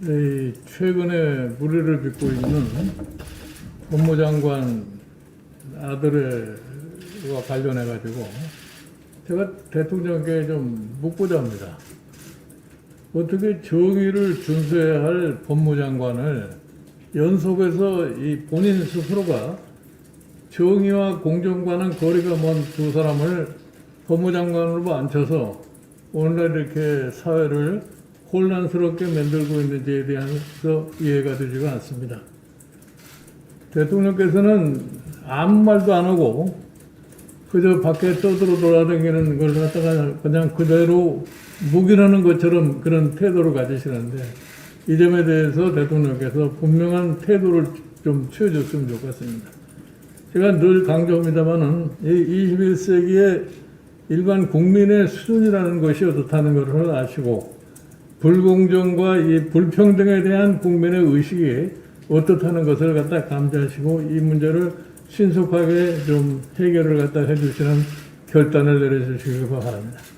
네, 최근에 무리를 빚고 있는 법무장관 아들과 관련해 가지고 제가 대통령께 좀 묻고자 어떻게 정의를 준수해야 할 법무장관을 연속해서 이 본인 스스로가 정의와 공정과는 거리가 먼 두 사람을 법무장관으로 앉혀서 오늘날 이렇게 사회를 혼란스럽게 만들고 있는지에 대해서 이해가 되지가 않습니다. 대통령께서는 아무 말도 안 하고 그저 밖에 떠들어 돌아다니는 걸 갖다가 그냥 그대로 묵인하는 것처럼 그런 태도를 가지시는데 이 점에 대해서 대통령께서 분명한 태도를 좀 취해줬으면 좋겠습니다. 제가 늘 강조합니다만은 이 21세기의 일반 국민의 수준이라는 것이 어떻다는 것을 아시고 불공정과 이 불평등에 대한 국민의 의식이 어떻다는 것을 갖다 감지하시고 이 문제를 신속하게 좀 해결을 갖다 해주시는 결단을 내려주시기 바랍니다.